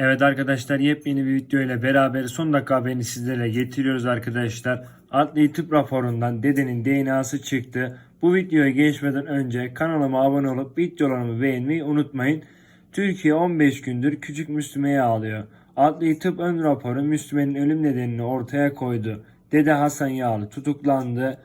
Evet arkadaşlar yepyeni bir video ile beraber son dakika haberini sizlere getiriyoruz arkadaşlar. Adli tıp raporundan dedenin DNA'sı çıktı. Bu videoya geçmeden önce kanalıma abone olup videolarımı beğenmeyi unutmayın. Türkiye 15 gündür küçük Müslüme'ye ağlıyor. Adli tıp ön raporu Müslüme'nin ölüm nedenini ortaya koydu. Dede Hasan Yağlı tutuklandı.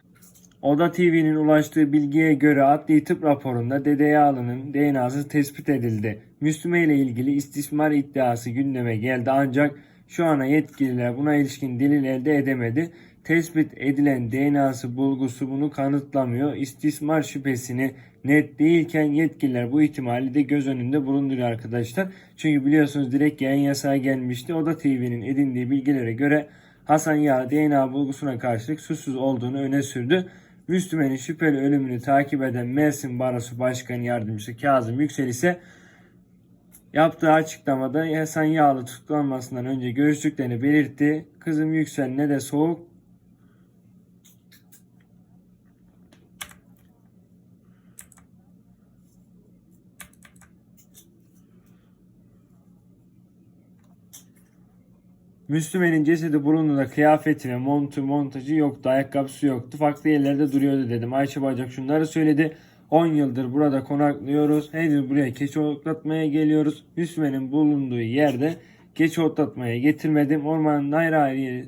Oda TV'nin ulaştığı bilgiye göre adli tıp raporunda Dede Yağlı'nın DNA'sı tespit edildi. Müslüme ile ilgili istismar iddiası gündeme geldi ancak şu ana yetkililer buna ilişkin delil elde edemedi. Tespit edilen DNA'sı bulgusu bunu kanıtlamıyor. İstismar şüphesini net değilken yetkililer bu ihtimali de göz önünde bulunduruyor arkadaşlar. Çünkü biliyorsunuz direkt yayın yasağı gelmişti. Oda TV'nin edindiği bilgilere göre Hasan Yağ DNA bulgusuna karşılık suçsuz olduğunu öne sürdü. Müslümenin şüpheli ölümünü takip eden Mersin Barosu Başkanı Yardımcısı Kazım Yüksel ise yaptığı açıklamada Hasan Yağlı tutuklanmasından önce görüştüklerini belirtti. Kızım Yüksel ne de soğuk Müslümenin cesedi bulunduğunda kıyafeti ve montu montajı yoktu. Ayakkabısı yoktu. Farklı yerlerde duruyordu dedim. Ayşe Bacak şunları söyledi. 10 yıldır burada konaklıyoruz. Yıl buraya keçi otlatmaya geliyoruz. Müslümenin bulunduğu yerde keçi otlatmaya getirmedim. Ormanın ayrı ayrı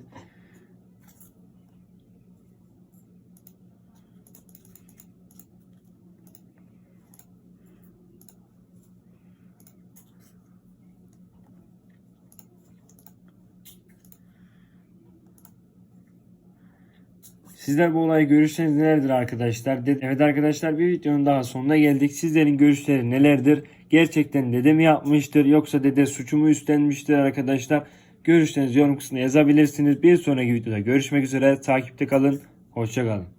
Sizler bu olay görüşleriniz nelerdir arkadaşlar? Evet arkadaşlar bir videonun daha sonuna geldik. Sizlerin görüşleri nelerdir? Gerçekten dede mi yapmıştır yoksa dede suçumu üstlenmiştir arkadaşlar? Görüşlerinizi yorum kısmına yazabilirsiniz. Bir sonraki videoda görüşmek üzere. Takipte kalın. Hoşça kalın.